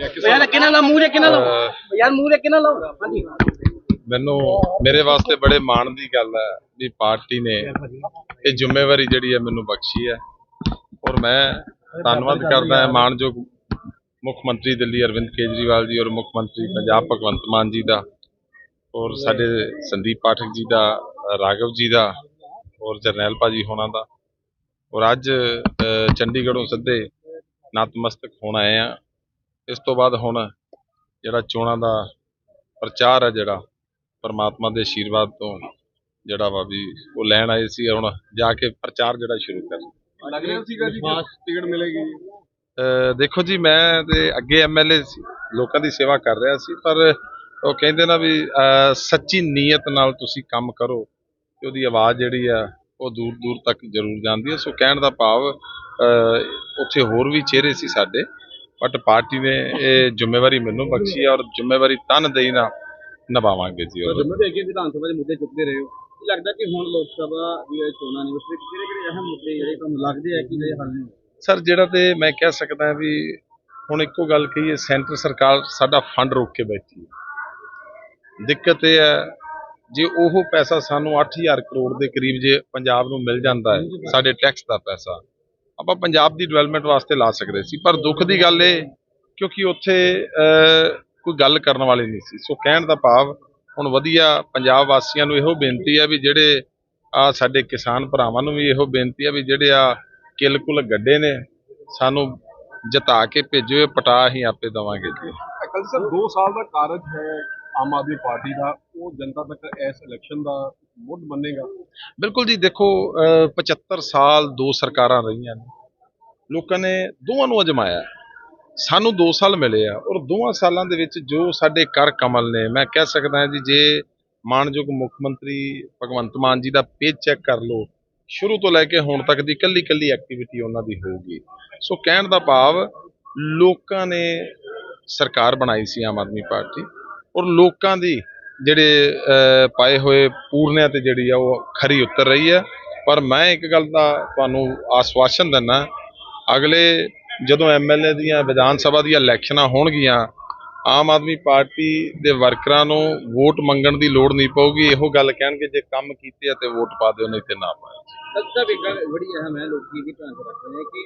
ਲਿਆ ਕਿ ਯਾਰ ਕਿਹਨਾਂ ਲਾ ਮੂੰਹ ਦੇ ਕਿਹਨਾਂ ਲਾਓ ਅਹ ਯਾਰ ਮੂੰਹ ਦੇ ਕਿਹਨਾਂ ਲਾਓ ਹਾਂਜੀ। ਮੈਨੂੰ ਮੇਰੇ ਵਾਸਤੇ ਬੜੇ ਮਾਣ ਦੀ ਗੱਲ ਹੈ ਵੀ ਪਾਰਟੀ ਨੇ ਇਹ ਜ਼ਿੰਮੇਵਾਰੀ ਜਿਹੜੀ ਹੈ ਮੈਨੂੰ ਬਖਸ਼ੀ ਹੈ। ਔਰ ਮੈਂ ਧੰਨਵਾਦ ਕਰਦਾ ਹਾਂ ਮਾਣਯੋਗ ਮੁੱਖ ਮੰਤਰੀ ਦਿੱਲੀ ਅਰਵਿੰਦ ਕੇਜਰੀਵਾਲ ਜੀ ਔਰ ਮੁੱਖ ਮੰਤਰੀ ਪੰਜਾਬ ਭਗਵੰਤ ਮਾਨ ਜੀ ਦਾ ਔਰ ਸਾਡੇ ਸੰਦੀਪ ਪਾਠਕ ਜੀ ਦਾ ਰਾਘਵ ਜੀ ਦਾ ਔਰ ਜਰਨੈਲ ਭਾਜੀ ਹੋਣਾ ਦਾ। ਔਰ ਅੱਜ ਚੰਡੀਗੜ੍ਹੋਂ ਸਿੱਧੇ ਨਤਮਸਤਕ ਹੋਣ ਆਏ ਆ ਇਸ ਤੋਂ ਬਾਅਦ ਹੁਣ ਜਿਹੜਾ ਚੋਣਾਂ ਦਾ ਪ੍ਰਚਾਰ ਹੈ ਜਿਹੜਾ ਪਰਮਾਤਮਾ ਦੇ ਆਸ਼ੀਰਵਾਦ ਤੋਂ ਜਿਹੜਾ ਵਾ ਵੀ ਉਹ ਲੈਣ ਆਏ ਸੀ ਹੁਣ ਜਾ ਕੇ ਪ੍ਰਚਾਰ ਜਿਹੜਾ ਸ਼ੁਰੂ ਕਰ ਲੱਗ ਰਿਹਾ ਸੀਗਾ ਜੀ ਕਿ ਟਿਕਟ ਮਿਲੇਗੀ? ਦੇਖੋ ਜੀ ਮੈਂ ਤੇ ਅੱਗੇ ਐਮਐਲਏ ਲੋਕਾਂ ਦੀ ਸੇਵਾ ਕਰ ਰਿਹਾ ਸੀ ਪਰ ਉਹ ਕਹਿੰਦੇ ਨਾ ਵੀ ਅਹ ਸੱਚੀ ਨੀਅਤ ਨਾਲ ਤੁਸੀਂ ਕੰਮ ਕਰੋ ਤੇ ਉਹਦੀ ਆਵਾਜ਼ ਜਿਹੜੀ ਆ ਉਹ ਦੂਰ ਦੂਰ ਤੱਕ ਜ਼ਰੂਰ ਜਾਂਦੀ ਹੈ। ਸੋ ਕਹਿਣ ਦਾ ਭਾਵ ਅਹ ਉੱਥੇ ਹੋਰ ਵੀ ਚਿਹਰੇ ਸੀ ਸਾਡੇ। ਬਟ ਪਾਰਟੀ ਨੇ ਇਹ ਜ਼ਿੰਮੇਵਾਰੀ ਮੈਨੂੰ ਬਖਸ਼ੀ ਔਰ ਜ਼ਿੰਮੇਵਾਰੀ ਤਨਦੇਹੀ ਨਾਲ ਨਿਭਾਵਾਂਗੇ ਜੀ ਔਰ ਜੰਮੂ ਦੇ ਅੱਗੇ ਵਿਧਾਨ ਸਭਾ ਦੇ ਮੁੱਦੇ ਚੁੱਕਦੇ ਰਹੇ ਹੋ। ਕੀ ਲੱਗਦਾ ਕਿ ਹੁਣ ਲੋਕ ਸਭਾ ਦੀਆਂ ਚੋਣਾਂ ਨੇ ਉਸ ਵਿੱਚ ਕਿਹੜੇ ਕਿਹੜੇ ਅਹਿਮ ਮੁੱਦੇ ਜਿਹੜੇ ਤੁਹਾਨੂੰ ਲੱਗਦੇ ਆ ਕਿ ਜਿਹੜੇ ਹੱਲ ਨਹੀਂ ਹੋਏ? ਸਰ ਜਿਹੜਾ ਤੇ ਮੈਂ ਕਹਿ ਸਕਦਾ ਵੀ ਹੁਣ ਇੱਕੋ ਗੱਲ ਕਹੀਏ ਸੈਂਟਰ ਸਰਕਾਰ ਸਾਡਾ ਫੰਡ ਰੋਕ ਕੇ ਬੈਠੀ ਹੈ। ਦਿੱਕਤ ਇਹ ਹੈ ਜੇ ਉਹ ਪੈਸਾ ਸਾਨੂੰ 8000 ਕਰੋੜ ਦੇ ਕਰੀਬ ਜੇ ਪੰਜਾਬ ਨੂੰ ਮਿਲ ਜਾਂਦਾ ਹੈ ਸਾਡੇ ਟੈਕਸ ਦਾ ਪੈਸਾ ਆਪਾਂ ਪੰਜਾਬ ਦੀ ਡਿਵੈਲਪਮੈਂਟ ਵਾਸਤੇ ਲਾ ਸਕਦੇ ਸੀ, ਪਰ ਦੁੱਖ ਦੀ ਗੱਲ ਇਹ, ਕਿਉਂਕਿ ਉੱਥੇ ਕੋਈ ਗੱਲ ਕਰਨ ਵਾਲੇ ਨਹੀਂ ਸੀ। ਸੋ ਕਹਿਣ ਦਾ ਭਾਵ, ਹੁਣ ਵਧੀਆ ਪੰਜਾਬ ਵਾਸੀਆਂ ਨੂੰ ਇਹੋ ਬੇਨਤੀ ਹੈ ਵੀ ਜਿਹੜੇ ਆ ਸਾਡੇ ਕਿਸਾਨ ਭਰਾਵਾਂ ਨੂੰ ਵੀ ਇਹੋ ਬੇਨਤੀ ਹੈ ਵੀ ਜਿਹੜੇ ਆ ਕਿੱਲ ਕੁੱਲ ਗੱਡੇ ਨੇ, ਸਾਨੂੰ ਜਤਾ ਕੇ ਭੇਜੋ, ਇਹ ਪਟਾ ਹੀ ਆਪੇ ਦਵਾਂਗੇ ਜੀ। ਅਕਲ ਸਰ 2 ਸਾਲ ਦਾ ਕਾਰਜ ਹੈ ਆਮ ਆਦਮੀ ਪਾਰਟੀ ਦਾ, ਉਹ ਜਨਤਾ ਤੱਕ ਇਸ ਇਲੈਕਸ਼ਨ ਦਾ ਮੁੱਢ ਬੰਨੇਗਾ ਬਿਲਕੁਲ ਜੀ, ਦੇਖੋ, ਅਹ 75 ਸਾਲ ਦੋ ਸਰਕਾਰਾਂ ਰਹੀਆਂ ਨੇ। ਲੋਕਾਂ ਨੇ ਦੋਵਾਂ ਨੂੰ ਅਜਮਾਇਆ ਸਾਨੂੰ 2 ਸਾਲ ਮਿਲੇ ਆ ਔਰ ਦੋਵਾਂ ਸਾਲਾਂ ਦੇ ਵਿੱਚ ਜੋ ਸਾਡੇ ਕਰ ਕਮਲ ਨੇ, ਮੈਂ ਕਹਿ ਸਕਦਾ ਹਾਂ ਜੀ, ਜੇ ਮਾਨਯੋਗ ਮੁੱਖ ਮੰਤਰੀ ਭਗਵੰਤ ਮਾਨ ਜੀ ਦਾ ਪੇਜ ਚੈੱਕ ਕਰ ਲਓ, ਸ਼ੁਰੂ ਤੋਂ ਲੈ ਕੇ ਹੁਣ ਤੱਕ ਦੀ ਕੱਲੀ ਕੱਲੀ ਐਕਟੀਵਿਟੀ ਉਹਨਾਂ ਦੀ ਹੋਊਗੀ। ਸੋ ਕਹਿਣ ਦਾ ਭਾਵ, ਲੋਕਾਂ ਨੇ ਸਰਕਾਰ ਬਣਾਈ ਸੀ ਆਮ ਆਦਮੀ ਪਾਰਟੀ ਔਰ ਲੋਕਾਂ ਦੀ ਜਿਹੜੇ ਪਾਏ ਹੋਏ ਪੂਰਨਿਆਂ ਤੇ ਜਿਹੜੀ ਆ ਉਹ ਖਰੀ ਉਤਰ ਰਹੀ ਹੈ। ਪਰ ਮੈਂ ਇੱਕ ਗੱਲ ਦਾ ਤੁਹਾਨੂੰ ਆਸਵਾਸ਼ਨ ਦਿੰਦਾ, ਅਗਲੇ ਜਦੋਂ ਐਮਐਲਏ ਦੀਆਂ, ਵਿਧਾਨ ਸਭਾ ਦੀਆਂ ਇਲੈਕਸ਼ਨਾਂ ਹੋਣਗੀਆਂ, ਆਮ ਆਦਮੀ ਪਾਰਟੀ ਦੇ ਵਰਕਰਾਂ ਨੂੰ ਵੋਟ ਮੰਗਣ ਦੀ ਲੋੜ ਨਹੀਂ ਪਊਗੀ। ਇਹੋ ਗੱਲ ਕਹਿਣਗੇ, ਜੇ ਕੰਮ ਕੀਤੇ ਆ ਤੇ ਵੋਟ ਪਾ ਦਿਓ, ਨਹੀਂ ਤੇ ਨਾ ਪਾਓ ਸਭ ਤੋਂ ਇੱਕ ਅਹਿਮ ਹੈ, ਲੋਕੀ ਵੀ ਧਿਆਨ ਰੱਖਦੇ ਨੇ ਕਿ